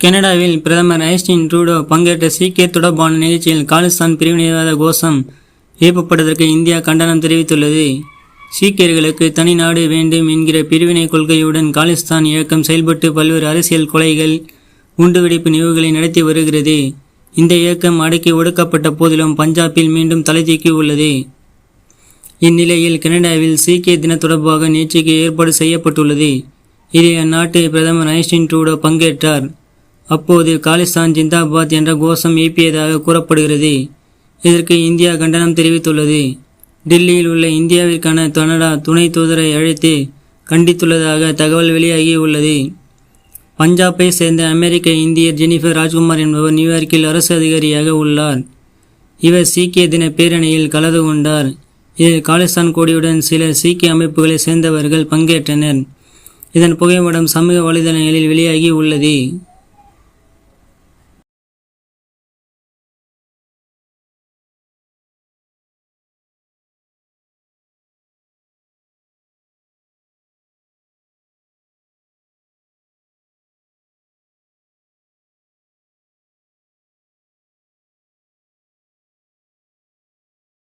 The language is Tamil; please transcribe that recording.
கனடாவில் பிரதமர் ஐஸ்டின் ட்ரூடோ பங்கேற்ற சீக்கிய தொடர்பான நிகழ்ச்சியில் காலிஸ்தான் பிரிவினைவாத கோஷம் எழுப்பப்பட்டதற்கு இந்தியா கண்டனம் தெரிவித்துள்ளது. சீக்கியர்களுக்கு தனி நாடு வேண்டும் என்கிற பிரிவினை கொள்கையுடன் காலிஸ்தான் இயக்கம் செயல்பட்டு பல்வேறு அரசியல் கொலைகள் குண்டுவெடிப்பு நிகழ்வுகளை நடத்தி வருகிறது. இந்த இயக்கம் அடக்கி ஒடுக்கப்பட்ட போதிலும் பஞ்சாபில் மீண்டும் தலை தூக்கி உள்ளது. இந்நிலையில் கனடாவில் சீக்கிய தின தொடர்பாக நேற்றுக்கு ஏற்பாடு செய்யப்பட்டுள்ளது. இதை அந்நாட்டு பிரதமர் ஐஸ்டின் ட்ரூடோ பங்கேற்றார். அப்போது காலிஸ்தான் ஜிந்தாபாத் என்ற கோஷம் எழுப்பியதாக கூறப்படுகிறது. இதற்கு இந்தியா கண்டனம் தெரிவித்துள்ளது. டெல்லியில் உள்ள இந்தியாவிற்கான கனடா துணை தூதரை அழைத்து கண்டித்துள்ளதாக தகவல் வெளியாகி உள்ளது பஞ்சாபை சேர்ந்த அமெரிக்க இந்தியர் ஜெனிஃபர் ராஜ்குமார் என்பவர் நியூயார்க்கில் அரசு அதிகாரியாக உள்ளார். இவர் சீக்கிய தின பேரணியில் கலந்து கொண்டார். இதில் காலிஸ்தான் கொடியுடன் சில சீக்கிய அமைப்புகளை சேர்ந்தவர்கள் பங்கேற்றனர். இதன் புகைப்படம் சமூக வலைதளங்களில் வெளியாகி உள்ளது